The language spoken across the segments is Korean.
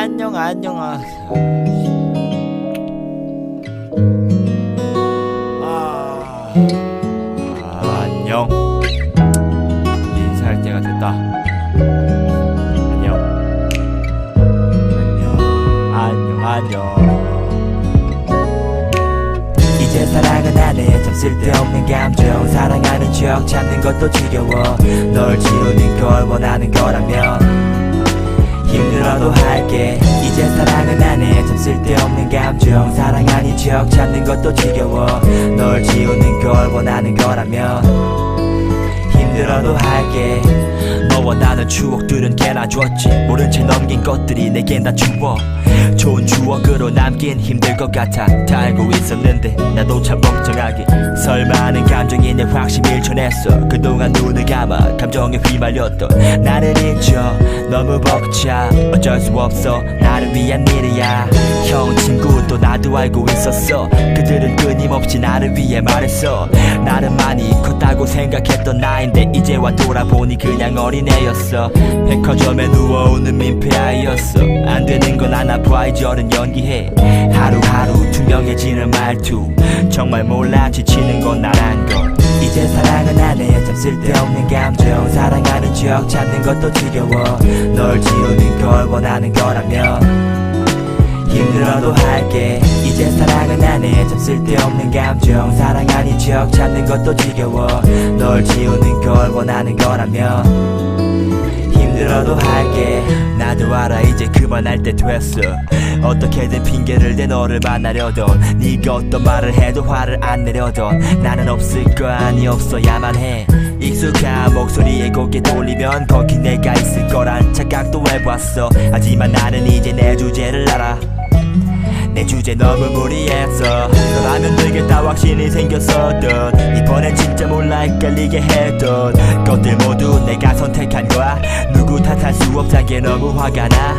안녕 안녕. 아, 아, 아, 안녕. 인사할 때가 됐다. 안녕. 안녕. 안녕. 안녕 이제 사랑은 안해 참 쓸데없는 감정 사랑하는 척 찾는 것도 지겨워. 널 지우는 걸 원하는 거라면 힘들어도 할게. 이제 사랑은 안해. 참 쓸데없는 감정. 사랑 아닌 척 찾는 것도 지겨워. 널 지우는 걸 원하는 거라면 힘들어도 할게 너와 나는 추억들은 개나 줬지. 모른 채 넘긴 것들이 내겐 다 추억. 좋은 추억으로 남긴 힘들 것 같아. 다 알고 있었는데 나도 참 걱정하기 설마 하는 감정이 내 확신 밀쳐냈어. 그동안 눈을 감아 감정에 휘말렸던 나를 잊죠 너무 벅차. 어쩔 수 없어. 나를 위한 일이야. 형 친구 또 나도 알고 있었어. 그들은 끊임없이 나를 위해 말했어. 나는 많이 컸다고 생각했던 나인데 이제와 돌아보니 그냥 어린애 였어. 백화점에 누워오는 민폐아이였어. 안 되는 건 하나 브라이저는 연기해. 하루하루 투명해지는 말투. 정말 몰라 지치는 건 나란 걸. 이제 사랑은 안해 참 쓸데없는 감정. 사랑하는 척 찾는 것도 지겨워. 널 지우는 걸 원하는 거라면. 힘들어도 할게. 이제 사랑은 안해 참 쓸데없는 감정. 사랑 아닌 척 찾는 것도 지겨워. 널 지우는 걸 원하는 거라면 힘들어도 할게. 나도 알아 이제 그만할 때 됐어. 어떻게든 핑계를 대 너를 만나려던 네가 어떤 말을 해도 화를 안 내려던 나는 없을 거 아니 없어야만 해. 익숙한 목소리에 고개 돌리면 거기 내가 있을 거란 착각도 해봤어. 하지만 나는 이제 내 주제를 알아. 내 주제 너무 무리했어. 너라면 되겠다 확신이 생겼었던 몰라 헷갈리게 했던 것들 모두 내가 선택한 거야. 누구 탓할 수 없다게 너무 화가 나.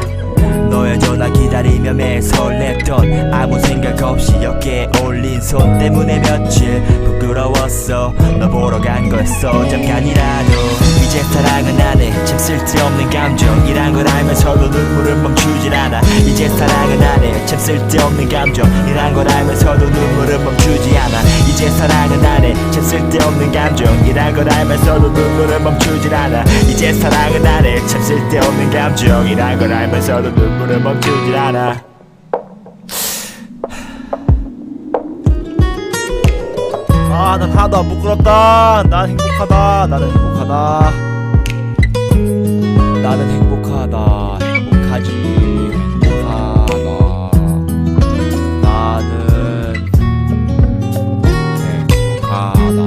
너의 전화 기다리며 매일 설렜던 아무 생각 없이 어깨에 올린 손 때문에 며칠 부끄러웠어. 너 보러 간 거였어 잠깐이라도 이제 사랑은 안해 참 쓸데없는 감정이란 걸 알면서도 눈물은 멈추질 않아. 이제 사랑은 안해 참 쓸데없는 감정이란 걸 알면서도 눈물은 멈추지 않아. 이제 사랑은 안해 참 쓸데없는 감정이란 걸 알면서도 눈물은 멈추질 않아. 이제 사랑은 안해 참 쓸데없는 감정이란 걸 알면서도 눈물은 멈추질 않아 아, 난 하나도 안 부끄럽다. 난 행복하다. 나는 행복하다. 나는 행복하다. 행복하지. 행복하다. 나는 행복하다.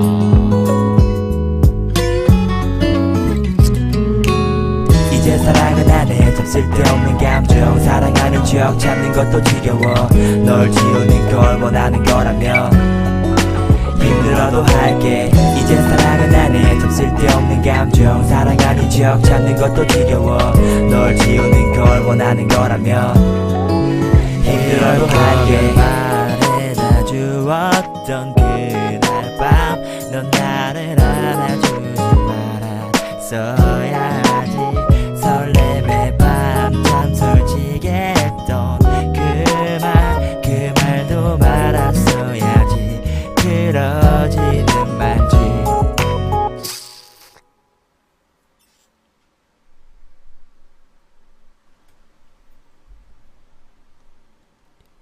이제 사랑은 안해. 참 쓸데없는 감정. 사랑하는 척 찾는 것도 지겨워. 널 지우는 걸 원하는 거라면 할게. 이제 사랑은 안해 참 쓸데없는 감정. 사랑 아닌 척 찾는 것도 지겨워. 널 지우는 걸 원하는 거라면. 힘들어도 할게. 말해다 주었던 그날 밤 넌 나를 안아주지 말았어야지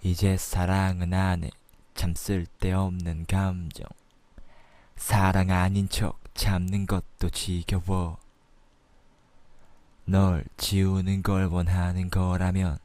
이제 사랑은 안해 참 쓸데없는 감정. 사랑 아닌 척 참는 것도 지겨워. 널 지우는 걸 원하는 거라면